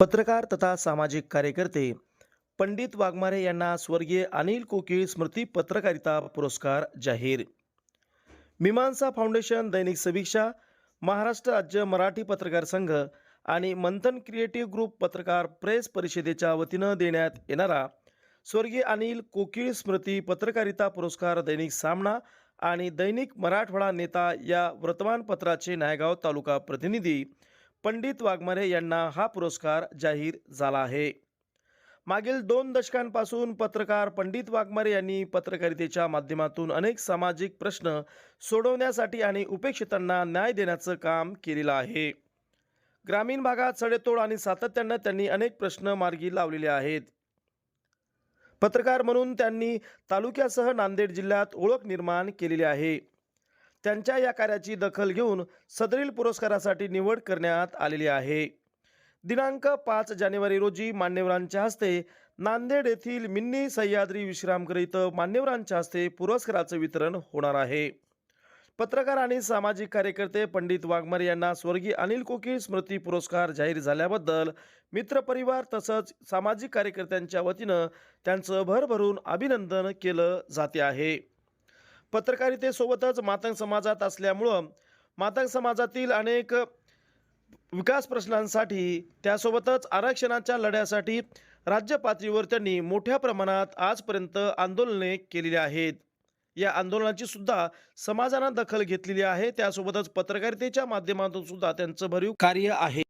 पत्रकार तथा सामाजिक कार्यकर्ते पंडित वाघमारे यांना स्वर्गीय अनिल कोकिळ स्मृती पत्रकारिता पुरस्कार जाहीर. मीमांसा फाउंडेशन दैनिक समीक्षा महाराष्ट्र राज्य मराठी पत्रकार संघ आणि मंथन क्रिएटिव्ह ग्रुप पत्रकार प्रेस परिषदेच्या वतीनं देण्यात येणारा स्वर्गीय अनिल कोकिळ स्मृती पत्रकारिता पुरस्कार दैनिक सामना आणि दैनिक मराठवाडा नेता या वर्तमानपत्राचे नायगाव तालुका प्रतिनिधी पंडित वाघमारे यांना हा पुरस्कार जाहीर झाला आहे. मागील दोन दशकांपासून पत्रकार पंडित वाघमारे यांनी पत्रकारितेच्या माध्यमातून अनेक सामाजिक प्रश्न सोडवण्यासाठी आणि उपेक्षितांना न्याय देण्याचं काम केलेलं आहे. ग्रामीण भागात सडेतोड आणि सातत्यानं त्यांनी अनेक प्रश्न मार्गी लावलेले आहेत. पत्रकार म्हणून त्यांनी तालुक्यासह नांदेड जिल्ह्यात ओळख निर्माण केलेली आहे. त्यांच्या या कार्याची दखल घेऊन सदरील पुरस्कारासाठी निवड करण्यात आलेली आहे. दिनांक पाच जानेवारी रोजी मान्यवरांच्या हस्ते नांदेड येथील मिन्नी सह्याद्री विश्रामगृह इथं मान्यवरांच्या हस्ते पुरस्काराचं वितरण होणार आहे. पत्रकार आणि सामाजिक कार्यकर्ते पंडित वाघमारे यांना स्वर्गीय अनिल कोकीळ स्मृती पुरस्कार जाहीर झाल्याबद्दल मित्रपरिवार तसंच सामाजिक कार्यकर्त्यांच्या वतीनं त्यांचं भरभरून अभिनंदन केलं जाते आहे. पत्रकारितेसोबतच मातंग समाजात असल्यामुळं मातंग समाजातील अनेक विकास प्रश्नांसाठी त्यासोबतच आरक्षणाच्या लढ्यासाठी राज्य पातळीवर त्यांनी मोठ्या प्रमाणात आजपर्यंत आंदोलने केलेली आहेत. या आंदोलनाची सुद्धा समाजानं दखल घेतलेली आहे. त्यासोबतच पत्रकारितेच्या माध्यमातून सुद्धा त्यांचं भरीव कार्य आहे.